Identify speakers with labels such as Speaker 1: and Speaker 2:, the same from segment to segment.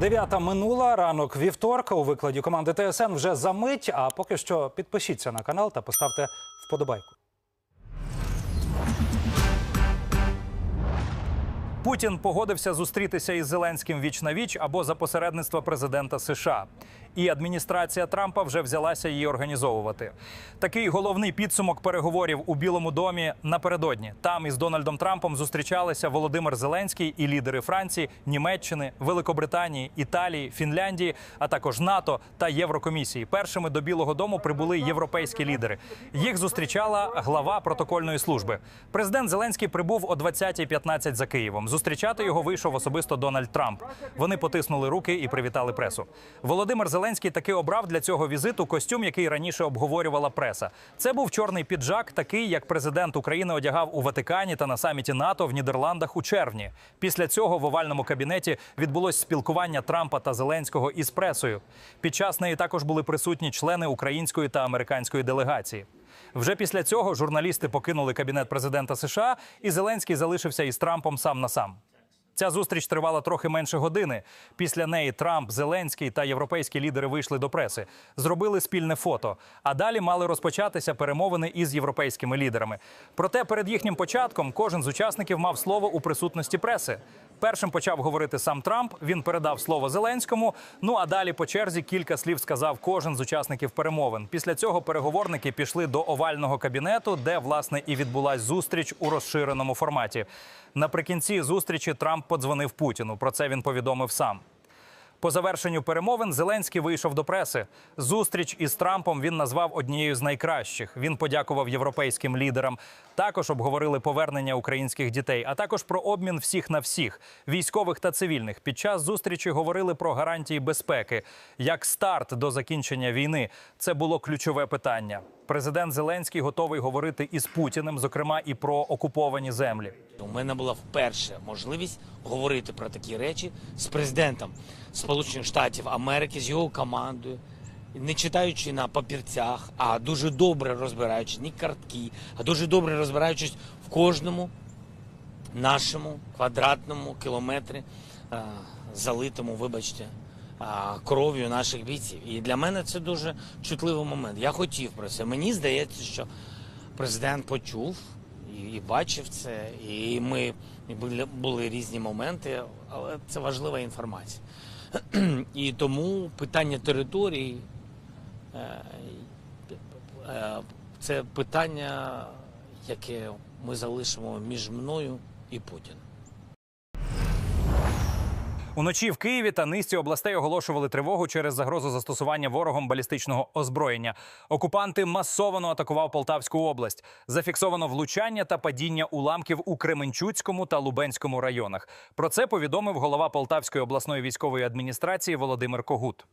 Speaker 1: Дев'ята минула ранок вівторка у викладі команди ТСН вже за мить. А поки що підпишіться на канал та поставте вподобайку. Путін погодився зустрітися із Зеленським віч на віч або за посередництва президента США. І адміністрація Трампа вже взялася її організовувати. Такий головний підсумок переговорів у Білому домі напередодні. Там із Дональдом Трампом зустрічалися Володимир Зеленський і лідери Франції, Німеччини, Великобританії, Італії, Фінляндії, а також НАТО та Єврокомісії. Першими до Білого Дому прибули європейські лідери. Їх зустрічала глава протокольної служби. Президент Зеленський прибув о 20.15 за Києвом. Зустрічати його вийшов особисто Дональд Трамп. Вони потиснули руки і привітали пресу. Володимир Зеленський таки обрав для цього візиту костюм, який раніше обговорювала преса. Це був чорний піджак, такий як президент України одягав у Ватикані та на саміті НАТО в Нідерландах у червні. Після цього в овальному кабінеті відбулось спілкування Трампа та Зеленського із пресою. Під час неї також були присутні члени української та американської делегації. Вже після цього журналісти покинули кабінет президента США, і Зеленський залишився із Трампом сам на сам. Ця зустріч тривала трохи менше години. Після неї Трамп, Зеленський та європейські лідери вийшли до преси, зробили спільне фото. А далі мали розпочатися перемовини із європейськими лідерами. Проте перед їхнім початком кожен з учасників мав слово у присутності преси. Першим почав говорити сам Трамп. Він передав слово Зеленському. Ну а далі по черзі кілька слів сказав кожен з учасників перемовин. Після цього переговорники пішли до овального кабінету, де власне і відбулась зустріч у розширеному форматі. Наприкінці зустрічі Трамп подзвонив Путіну. Про це він повідомив сам. По завершенню перемовин Зеленський вийшов до преси. Зустріч із Трампом він назвав однією з найкращих. Він подякував європейським лідерам. Також обговорили повернення українських дітей, а також про обмін всіх на всіх військових та цивільних. Під час зустрічі говорили про гарантії безпеки як старт до закінчення війни. Це було ключове питання. Президент Зеленський готовий говорити із Путіним, зокрема і про окуповані землі.
Speaker 2: У мене була вперше можливість говорити про такі речі з президентом Сполучених Штатів Америки, з його командою, не читаючи на папірцях, а дуже добре розбираючись, не картки, а дуже добре розбираючись в кожному нашому квадратному кілометрі, е, залитому, вибачте, кров'ю наших бійців. І для мене це дуже чутливий момент. Я хотів про це. Мені здається, що президент почув і, бачив це, і ми і були, були різні моменти, але це важлива інформація. І тому питання території е, е, це питання, яке ми залишимо між мною і Путіним.
Speaker 1: Уночі в Києві та низці областей оголошували тривогу через загрозу застосування ворогом балістичного озброєння. Окупанти масово атакував Полтавську область. Зафіксовано влучання та падіння уламків у Кременчуцькому та Лубенському районах. Про це повідомив голова Полтавської обласної військової адміністрації Володимир Когут.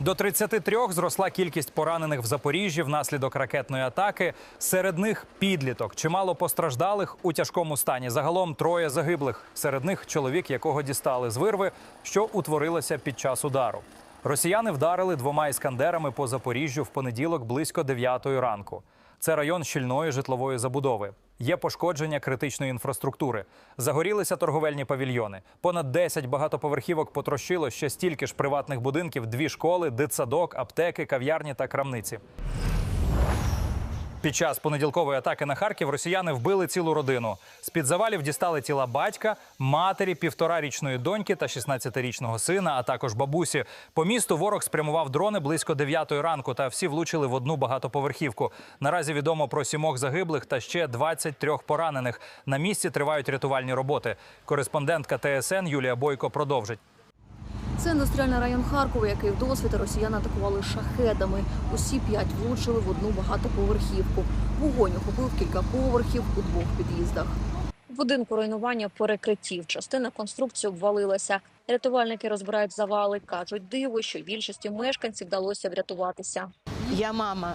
Speaker 1: До 33 зросла кількість поранених в Запоріжжі внаслідок ракетної атаки. Серед них підліток. Чимало постраждалих у тяжкому стані. Загалом троє загиблих. Серед них чоловік, якого дістали з вирви, що утворилося під час удару. Росіяни вдарили двома іскандерами по Запоріжжю в понеділок близько 9 ранку. Це район щільної житлової забудови. Є пошкодження критичної інфраструктури. Загорілися торговельні павільйони. Понад 10 багатоповерхівок потрощило ще стільки ж приватних будинків, дві школи, дитсадок, аптеки, кав'ярні та крамниці. Під час понеділкової атаки на Харків росіяни вбили цілу родину. З під завалів дістали тіла батька, матері, півторарічної доньки та 16-річного сина, а також бабусі. По місту ворог спрямував дрони близько 9 ранку, та всі влучили в одну багатоповерхівку. Наразі відомо про сімох загиблих та ще 23 поранених. На місці тривають рятувальні роботи. Кореспондентка ТСН Юлія Бойко продовжить.
Speaker 3: Це індустріальний район Харкова, який вдосвіта росіяни атакували шахедами. Усі п'ять влучили в одну багатоповерхівку. Вогонь охопив кілька поверхів у двох під'їздах. В будинку руйнування перекриттів. Частина конструкції обвалилася. Рятувальники розбирають завали. кажуть, диво, що більшості мешканців вдалося врятуватися.
Speaker 4: Я мама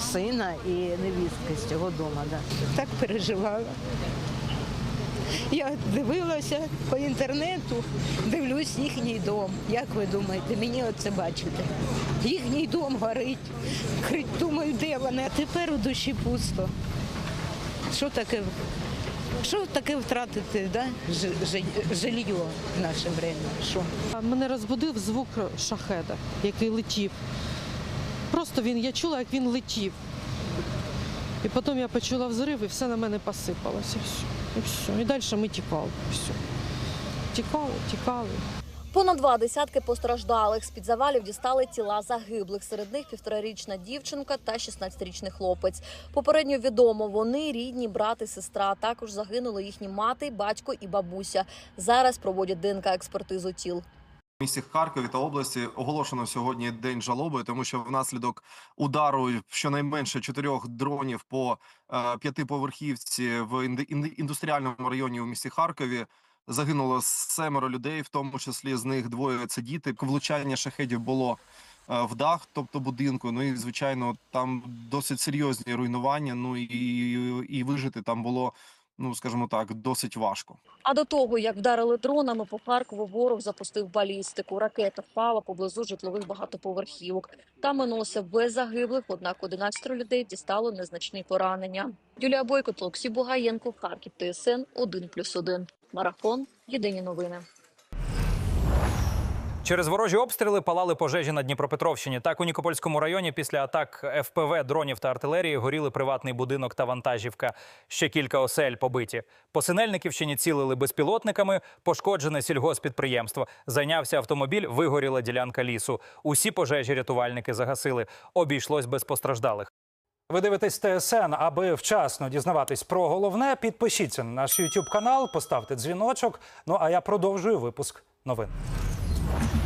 Speaker 4: сина і невістки з цього дому. Да.
Speaker 5: так переживала. Я дивилася по інтернету, дивлюсь їхній дом. Як ви думаєте, мені оце бачите? Їхній дом горить. Думаю, де вони? А тепер у душі пусто. Що таке Що таке втратити, да? Жилье в наше время? Що?
Speaker 6: Мене розбудив звук шахеда, який летів. Просто він, я чула, як він летів. І потім я почула взрив, і все на мене посипалося. І все. І, далі ми тікали. Все. Тікали, тікали.
Speaker 3: Понад два десятки постраждалих з-під завалів дістали тіла загиблих. Серед них півторарічна дівчинка та 16-річний хлопець. Попередньо відомо, вони рідні брат і сестра. Також загинули їхні мати, батько і бабуся. Зараз проводять ДНК експертизу тіл.
Speaker 7: Місті Харкові та області оголошено сьогодні день жалоби, тому що внаслідок удару щонайменше чотирьох дронів по е, п'ятиповерхівці в індустріальному районі у місті Харкові загинуло семеро людей, в тому числі з них двоє це діти. Влучання шахедів було е, в дах, тобто будинку. Ну і звичайно, там досить серйозні руйнування. Ну і, і вижити там було, ну скажімо так, досить важко.
Speaker 3: А до того, як вдарили дронами по Харкову, ворог запустив балістику. Ракета впала поблизу житлових багатоповерхівок. Там минулося без загиблих, однак 11 людей дістало незначні поранення. Юлія Бойко, Толоксі Бугаєнко, Харків, ТСН 1+,1. Марафон. Єдині новини.
Speaker 1: Через ворожі обстріли палали пожежі на Дніпропетровщині. Так у Нікопольському районі після атак ФПВ, дронів та артилерії горіли приватний будинок та вантажівка. Ще кілька осель побиті. По Синельниківщині цілили безпілотниками. Пошкоджене сільгоспідприємство. Зайнявся автомобіль, вигоріла ділянка лісу. Усі пожежі рятувальники загасили. Обійшлось без постраждалих.
Speaker 8: Ви дивитесь ТСН, аби вчасно дізнаватись про головне. Підпишіться на наш YouTube канал, поставте дзвіночок. Ну а я продовжую випуск новин. Thank you.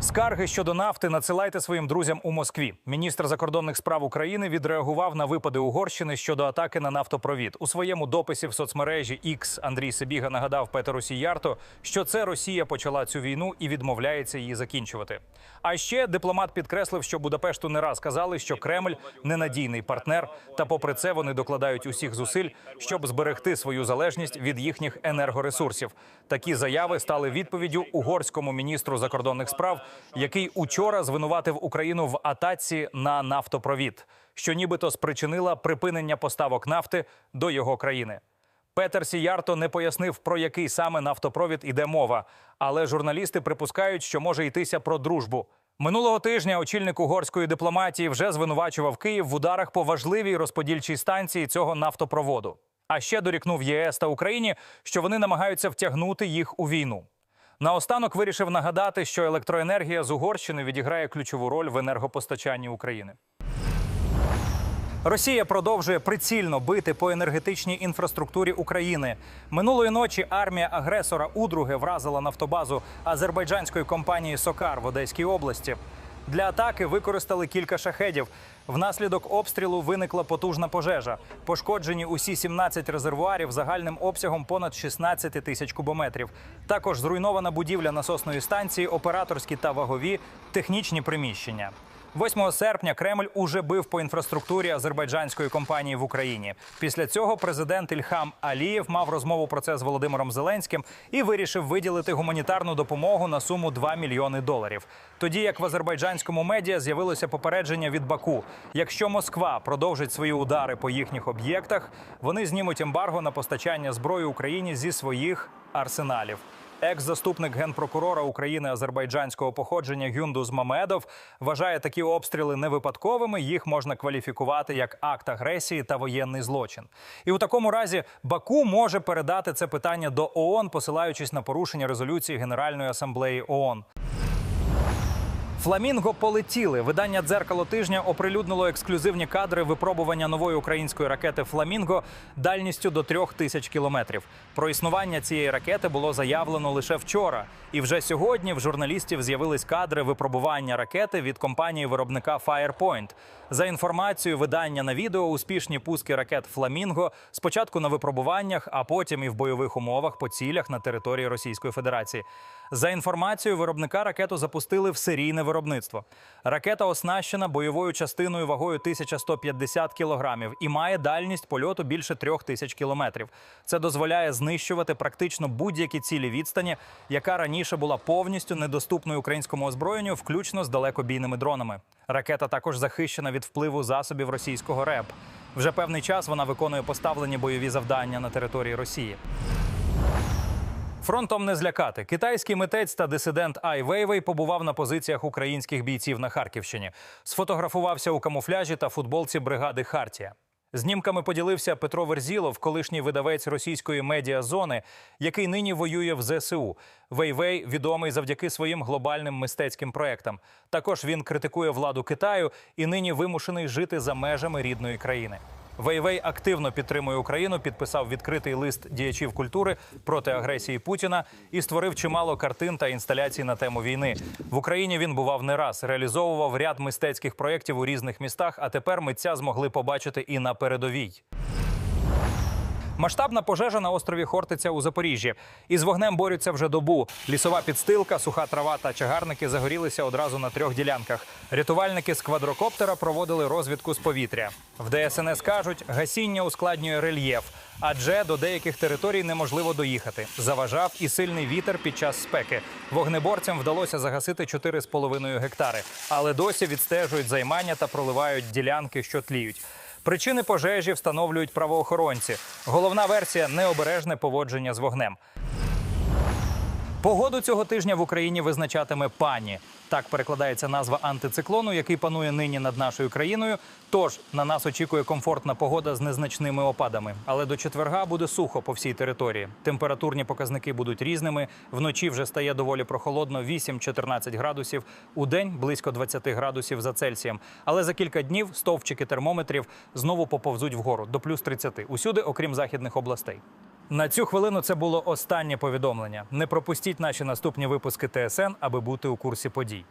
Speaker 1: Скарги щодо нафти надсилайте своїм друзям у Москві. Міністр закордонних справ України відреагував на випади Угорщини щодо атаки на нафтопровід. У своєму дописі в соцмережі X Андрій Сибіга нагадав Петеру Сіярто, що це Росія почала цю війну і відмовляється її закінчувати. А ще дипломат підкреслив, що Будапешту не раз казали, що Кремль ненадійний партнер, та попри це вони докладають усіх зусиль, щоб зберегти свою залежність від їхніх енергоресурсів. Такі заяви стали відповіддю угорському міністру закордонних справ, який учора звинуватив Україну в атаці на нафтопровід, що нібито спричинила припинення поставок нафти до його країни. Петер Сіярто не пояснив, про який саме нафтопровід іде мова, але журналісти припускають, що може йтися про дружбу. Минулого тижня очільник угорської дипломатії вже звинувачував Київ в ударах по важливій розподільчій станції цього нафтопроводу. А ще дорікнув ЄС та Україні, що вони намагаються втягнути їх у війну. Наостанок вирішив нагадати, що електроенергія з Угорщини відіграє ключову роль в енергопостачанні України. Росія продовжує прицільно бити по енергетичній інфраструктурі України. Минулої ночі армія агресора удруге вразила нафтобазу азербайджанської компанії Сокар в Одеській області. Для атаки використали кілька шахедів. Внаслідок обстрілу виникла потужна пожежа. Пошкоджені усі 17 резервуарів загальним обсягом понад 16 тисяч кубометрів. Також зруйнована будівля насосної станції, операторські та вагові технічні приміщення. 8 серпня Кремль уже бив по інфраструктурі азербайджанської компанії в Україні. Після цього президент Ільхам Алієв мав розмову про це з Володимиром Зеленським і вирішив виділити гуманітарну допомогу на суму 2 мільйони доларів. Тоді як в азербайджанському медіа з'явилося попередження від Баку: якщо Москва продовжить свої удари по їхніх об'єктах, вони знімуть ембарго на постачання зброї Україні зі своїх арсеналів. Екс-заступник генпрокурора України азербайджанського походження Гюндуз Мамедов вважає такі обстріли не випадковими. Їх можна кваліфікувати як акт агресії та воєнний злочин. І у такому разі Баку може передати це питання до ООН, посилаючись на порушення резолюції Генеральної асамблеї ООН. Фламінго полетіли. Видання дзеркало тижня оприлюднило ексклюзивні кадри випробування нової української ракети Фламінго дальністю до трьох тисяч кілометрів. Про існування цієї ракети було заявлено лише вчора. І вже сьогодні в журналістів з'явились кадри випробування ракети від компанії виробника Firepoint. За інформацією видання на відео, успішні пуски ракет Фламінго спочатку на випробуваннях, а потім і в бойових умовах по цілях на території Російської Федерації. За інформацією виробника ракету запустили в серійне виробництво. Ракета оснащена бойовою частиною вагою 1150 кілограмів і має дальність польоту більше трьох тисяч кілометрів. Це дозволяє знищувати практично будь-які цілі відстані, яка раніше була повністю недоступною українському озброєнню, включно з далекобійними дронами. Ракета також захищена від впливу засобів російського РЕП. Вже певний час вона виконує поставлені бойові завдання на території Росії. Фронтом не злякати. Китайський митець та дисидент Ай Вейвей побував на позиціях українських бійців на Харківщині. Сфотографувався у камуфляжі та футболці бригади Хартія. Знімками поділився Петро Верзілов, колишній видавець російської медіазони, який нині воює в ЗСУ. Вейвей відомий завдяки своїм глобальним мистецьким проектам. Також він критикує владу Китаю і нині вимушений жити за межами рідної країни. Вейвей активно підтримує Україну, підписав відкритий лист діячів культури проти агресії Путіна і створив чимало картин та інсталяцій на тему війни. В Україні він бував не раз, реалізовував ряд мистецьких проєктів у різних містах. А тепер митця змогли побачити і на передовій. Масштабна пожежа на острові Хортиця у Запоріжжі. Із вогнем борються вже добу. Лісова підстилка, суха трава та чагарники загорілися одразу на трьох ділянках. Рятувальники з квадрокоптера проводили розвідку з повітря. В ДСНС кажуть, гасіння ускладнює рельєф, адже до деяких територій неможливо доїхати. Заважав і сильний вітер під час спеки. Вогнеборцям вдалося загасити 4,5 гектари, але досі відстежують займання та проливають ділянки, що тліють. Причини пожежі встановлюють правоохоронці. Головна версія необережне поводження з вогнем. Погоду цього тижня в Україні визначатиме пані. Так перекладається назва антициклону, який панує нині над нашою країною. Тож на нас очікує комфортна погода з незначними опадами. Але до четверга буде сухо по всій території. Температурні показники будуть різними. Вночі вже стає доволі прохолодно 8-14 градусів. У день близько 20 градусів за Цельсієм. Але за кілька днів стовпчики термометрів знову поповзуть вгору до плюс 30. Усюди, окрім західних областей. На цю хвилину це було останнє повідомлення. Не пропустіть наші наступні випуски ТСН, аби бути у курсі подій.